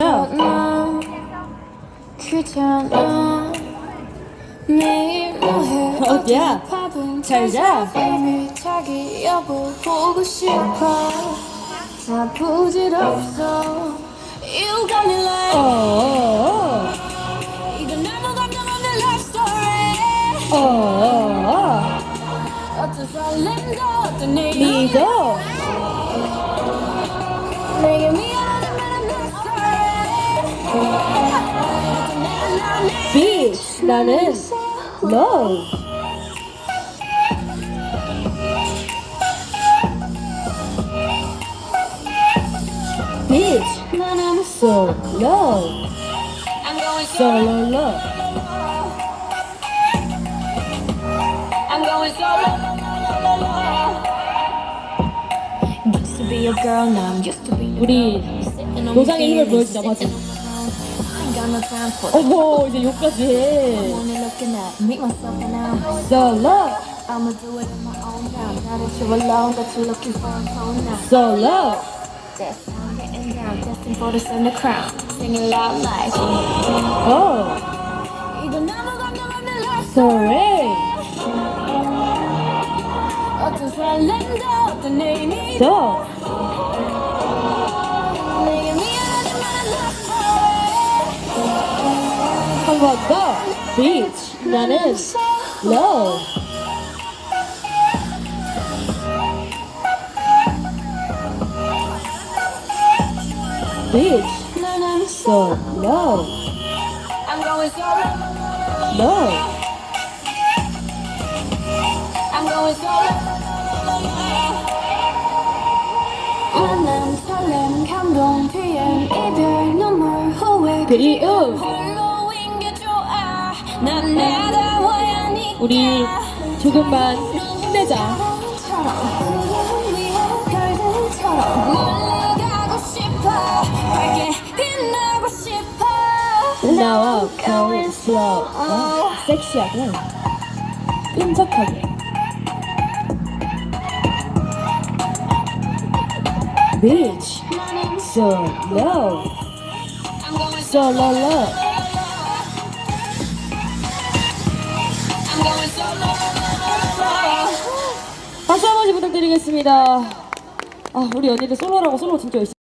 나 귀찮아 매일 뭐해 어디야? 밥은 잘 자. 매일 자기 여보 보고 싶어 다 부질없어 You got me like 어, 이건 아무 감정 없는 love story 어, 어, 어떤 설렘도 어떤 내용 story 비치, 나는 love. 비치, 나는 so love, I'm going so solo love. I'm going solo. Used to be your girl, now I'm used to be your 우리 Sitting on 노상의 my 힘을 feelings, 보여주자, sitting 맞아. around. Ain't got no time for that. 어머, 이제 욕까지 해. Only looking at me, myself, and I. So love, I'ma do it on my own now. Now that you're alone, that you're looking for a phone now. so love. That's how I'm getting down, destined for the center crown. Singing loud like. Oh, 이건 아무 감정 없는 love sorry. 어떤 설렘도 어떤 의미 So, talking about the beach that is love. Beach, so love. I'm going solo. Love. I'm going solo. Annem, sallem, kamron, 우리 조금만 힘내자. 나와 겨울 슬로우 어? 섹시하게 끈적하게 네. So low So low low 부탁드리겠습니다. 아, 우리 언니들 솔로라고 솔로 진짜 열심히.